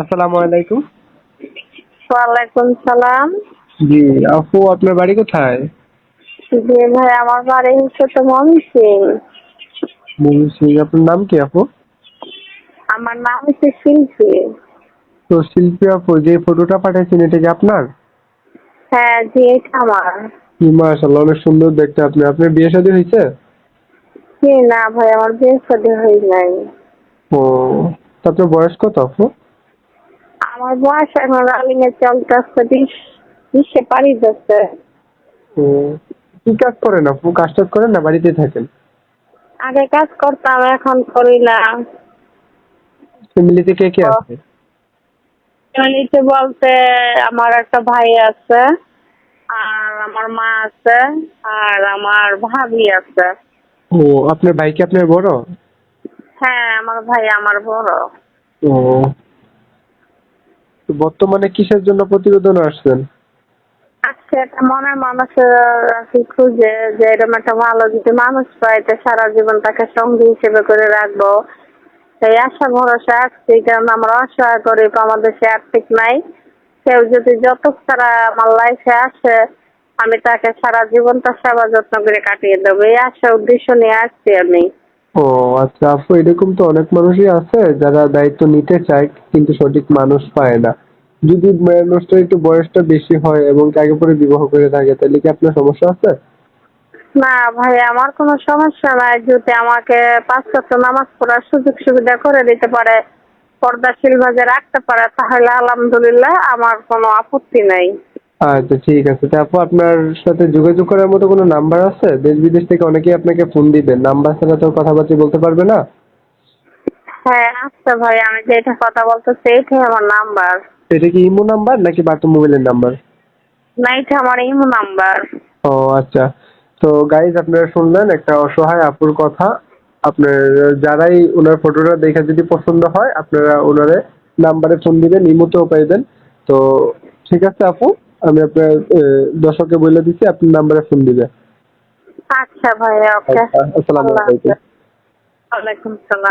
আসসালামু আলাইকুম। ওয়ালাইকুম সালাম। জি আপু আপনার বাড়ি কোথায়? জি ভাই আমার বাড়ি হচ্ছে তো মমি সিং আপনার নাম কি আপু? আমার নাম হচ্ছে শিল্পী। তো শিল্পী আপু যে ফটোটা পাঠিয়েছেন এটা কি আপনার? হ্যাঁ জি এটা আমার। মাশাআল্লাহ অনেক সুন্দর দেখতে আপনি। আপনার বিয়ে শাদী হয়েছে? জি না ভাই আমার বিয়ে শাদী হয়ে নাই। ও তো আপনার বয়স কত আপু? আমার বয়স এখন রানিং এ চলতেছে বিশ বিশে পাড়ি যাচ্ছে কি কাজ করেন আপু? কাজ টাজ করেন না বাড়িতে থাকেন? আগে কাজ করতাম এখন করি না। ফ্যামিলিতে কে কে আছে? ফ্যামিলিতে বলতে আমার একটা ভাই আছে আর আমার মা আছে আর আমার ভাবি আছে। ও আপনার ভাই কি আপনার বড়? হ্যাঁ আমার ভাই আমার বড়। ও। বর্তমানে কিসের জন্য প্রতিবেদন আসছেন? আজকে একটা মনের মানুষের খুঁজে যে এরকম একটা ভালো যদি মানুষ পাই তো সারা জীবন তাকে সঙ্গী হিসেবে করে রাখব। এই আশা, ভরসা আসছি কারণ আমরা অসহায় গরিব, আমাদের সে আর্থিক নাই। কেউ যদি যত সারা আমার লাইফে আসে, আমি তাকে সারা জীবনটা সেবা যত্ন করে কাটিয়ে দেবো। এই আশা, উদ্দেশ্য নিয়ে আসছি আমি। ও আচ্ছা আপু, এরকম তো অনেক মানুষই আছে যারা দায়িত্ব নিতে চায় কিন্তু সঠিক মানুষ পায় না। যদি মানুষটার একটু বয়সটা বেশি হয় এবং আগে পরে বিবাহ করে থাকে, তাহলে কি আপনার সমস্যা আছে? না ভাই, আমার কোনো সমস্যা নাই। যদি আমাকে পাঁচ সপ্তাহ নামাজ পড়ার সুযোগ সুবিধা করে দিতে পারে, পর্দাশীল ভাবে রাখতে পারে, তাহলে আলহামদুলিল্লাহ আমার কোনো আপত্তি নাই। আচ্ছা ঠিক আছে। তা আপু আপনার সাথে যোগাযোগ করার মতো কোনো নাম্বার আছে? দেশ বিদেশ থেকে অনেকেই আপনাকে ফোন দিবেন নাম্বার ছাড়া তো কথাবার্তা বলতে পারবে না? হ্যাঁ আচ্ছা ভাই আমি যেটা কথা বলতেছি এইটাই আমার নাম্বার। এটা কি ইমো নাম্বার নাকি বাটন মোবাইলের নাম্বার? না এটা আমার ইমো নাম্বার। ও আচ্ছা। তো গাইজ আপনারা শুনলেন একটা অসহায় আপুর কথা। আপনার যারাই ওনার ফটোটা দেখে যদি পছন্দ হয় আপনারা ওনারে নাম্বারে ফোন দিবেন ইমোতেও পাইবেন। তো ঠিক আছে আপু? আমি আপনার দর্শককে বলে দিচ্ছি আপনি নাম্বারে ফোন দিবে। আচ্ছা ভাইয়া ওকে। আচ্ছা, আসসালামু আলাইকুম। ওয়ালাইকুম সালাম।